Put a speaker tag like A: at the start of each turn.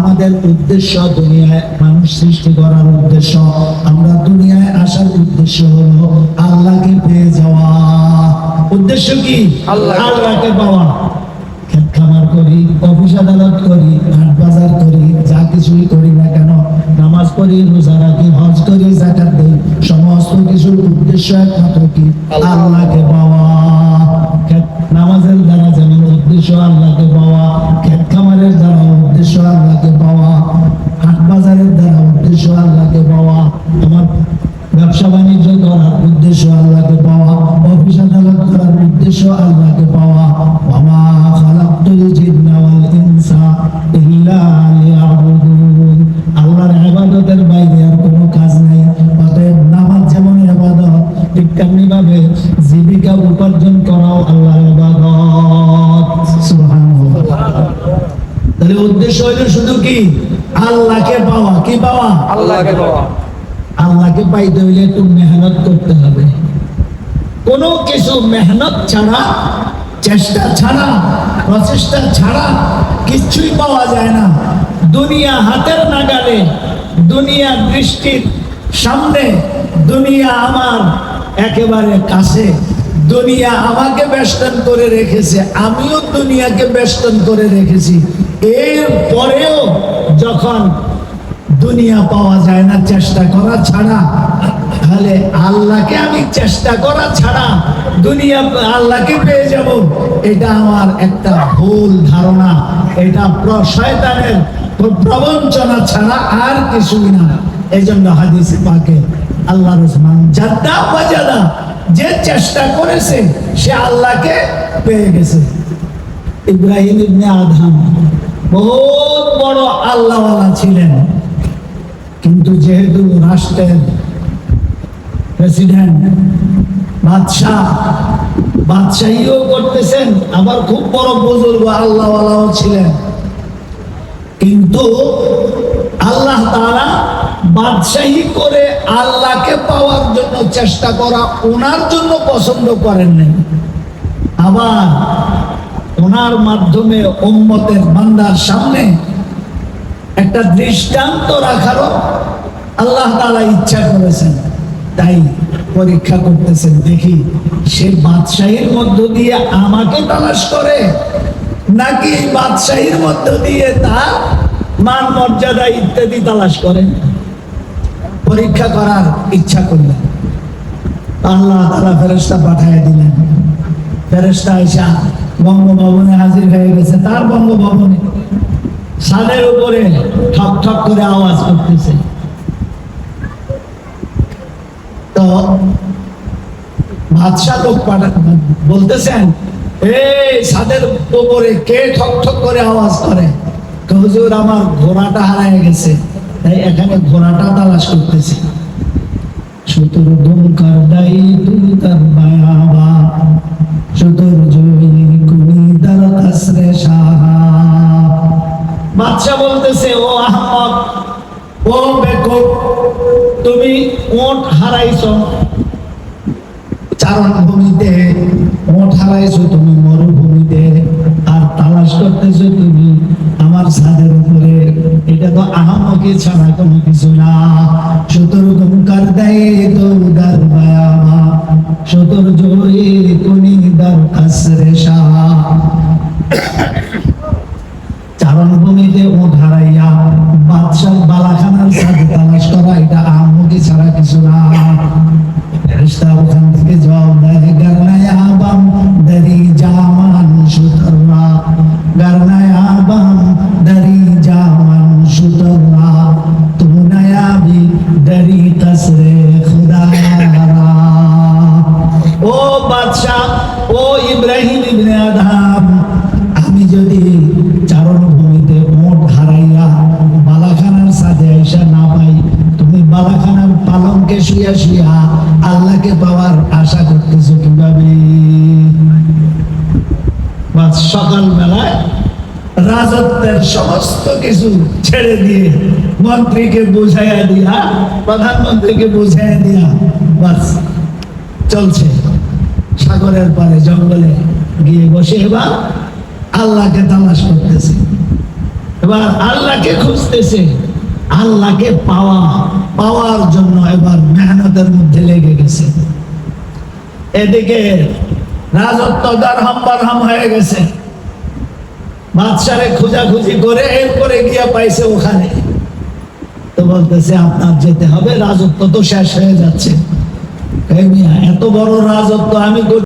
A: আমাদের উদ্দেশ্য দুনিয়ায় মানুষ সৃষ্টি করার উদ্দেশ্য। আমরা দুনিয়ায় আসার উদ্দেশ্য হলো আল্লাহকে পেয়ে যাওয়া। উদ্দেশ্য কি? আল্লাহকে পাওয়া। খামার করি অফিস আদালত করি হাট বাজার করি যা কিছুই করি না কেন নামাজ পড়ি রোজা রাখি হজ করি জাকাত দিই সমস্ত কিছুর উদ্দেশ্য একমাত্র কি?
B: আল্লাহ।
A: আল্লাহকে পাওয়া। পাওয়া দ্বারা উদ্দেশ্য আল্লাহকে পাওয়া, আমার ব্যবসা বাণিজ্য করার উদ্দেশ্য আল্লাহকে পাওয়া, অফিস আদালত করার উদ্দেশ্য আল্লাহকে পাওয়া কোনো কাজ নাই যেমন ভাবে জীবিকা উপার্জন করাও ইবাদত। উদ্দেশ্য হইল শুধু কি? আল্লাহকে পাওয়া। কি পাওয়া?
B: আল্লাহকে পাওয়া।
A: আল্লাহকে পাইতে হইলে একটু মেহনত করতে হবে। কোনো কিছু মেহনত ছাড়া চেষ্টা ছাড়া প্রচেষ্টা ছাড়া কিচ্ছুই পাওয়া যায় না। দুনিয়া হাতের নাগালে দুনিয়া দৃষ্টির সামনে দুনিয়া আমার একেবারে কাছে। দুনিয়া আমাকে বেষ্টন করে রেখেছে আমিও দুনিয়াকে বেষ্টন করে রেখেছি। এর পরেও যখন দুনিয়া পাওয়া যায় না, চেষ্টা করা ছাড়া, তাহলে আল্লাহকে আমি চেষ্টা করা ছাড়া দুনিয়া আল্লাহকে পেয়ে যাব। এটা আমার একটা ভুল ধারণা। এটা শয়তানের প্র- প্রবঞ্চনা ছাড়া আর কিছুই না। এই জন্য হাদিস পাকে আল্লাহ রহমান, জাদ্দা বাজাদা যে চেষ্টা করেছে, সে আল্লাহকে পেয়ে গেছে। ইব্রাহিম ইবনে আদহাম বহুত বড় আল্লাহওয়ালা ছিলেন। কিন্তু যেহেতু রাষ্ট্রের প্রেসিডেন্ট, বাদশাহ, বাদশাহীও করতেছেন, আবার খুব বড় বুজুর্গ আল্লাহওয়ালাও ছিলেন। কিন্তু আল্লাহ তারা বাদশাহী করে আল্লাহকে পাওয়ার জন্য চেষ্টা করা ওনার জন্য পছন্দ করেন নাই আবার ওনার মাধ্যমে উম্মতের বান্দার সামনে একটা দৃষ্টান্ত রাখারও আল্লাহ তাআলা ইচ্ছা করেছেন। তাই পরীক্ষা করতেছেন, দেখি সে বাদশাহীর মধ্য দিয়ে আমাকে তালাশ করে, নাকি বাদশাহীর মধ্য দিয়ে তার মান মর্যাদা ইত্যাদি তালাশ করেন? পরীক্ষা করার ইচ্ছা করলেন। আল্লাহ তালা ফেরেস্তা পাঠিয়ে দিলেন। ফেরেস্তা এসা বঙ্গভবনে হাজির হয়ে গেছে, তার বঙ্গভবনে। ছাদের উপরে ঠক ঠক করে আওয়াজ করতেছে। তো বাদশাহ লোক বলতেছেন, এই ছাদের উপরে কে ঠক ঠক করে আওয়াজ করে? তো হুজুর, আমার ঘোড়াটা হারায় গেছে, তাই এখানে ঘোড়াটা তালাশ করতেছে। সুতোর দুমকার দাই তুলতার বায়াবা বেকুব তুমি ওট হারাইছো। চারণ ভূমিতে ওট হারাইছো, তুমি মরুভূমিতে। আর তালাশ তুমি আমার ছাদের উপরে। এটা তো আহমকে ছাড়া কোনো কিছু না। সতর দেয় তো উদার বায়ামা সতর কোনি চারণভূমিতে ও ধারাইয়া বাদশাহ বালাখানার সাথে তালাশ করা, এটা আহমকে ছাড়া কিছু না। ফেরেশতা ওখান থেকে জবাব দেয় গারনায় আবাম, দারি জামান সুতররা। গারনায় আবাম, দারি জামান সুতররা। তু নায়াবি দারি কসরে খুদারা ও বাদশাহ, ও ইব্রাহিম ইবনে আদম আল্লাহকে পাওয়ার আশা কীভাবে? রাজত্বের সমস্ত কিছু ছেড়ে দিয়ে মন্ত্রীকে বুঝাইয়া দিয়া, প্রধানমন্ত্রীকে বুঝাইয়া দিয়া বাস চলছে। সাগরের পারে জঙ্গলে গিয়ে বসে এবার আল্লাহকে তালাশ করতেছে। এবার আল্লাহকে খুঁজতেছে। আল্লাহকে পাওয়া, পাওয়ার জন্য মেহনতের মধ্যে লেগে গেছে। এদিকে রাজত্ব দারহাম বারহাম হয়ে গেছে। বাদশারে করে এরপরে গিয়া পাইছে ওখানে। তো বলতেছে, আপনার যেতে হবে, রাজত্ব তো শেষ হয়ে যাচ্ছে। এত বড় রাজত্ব আমি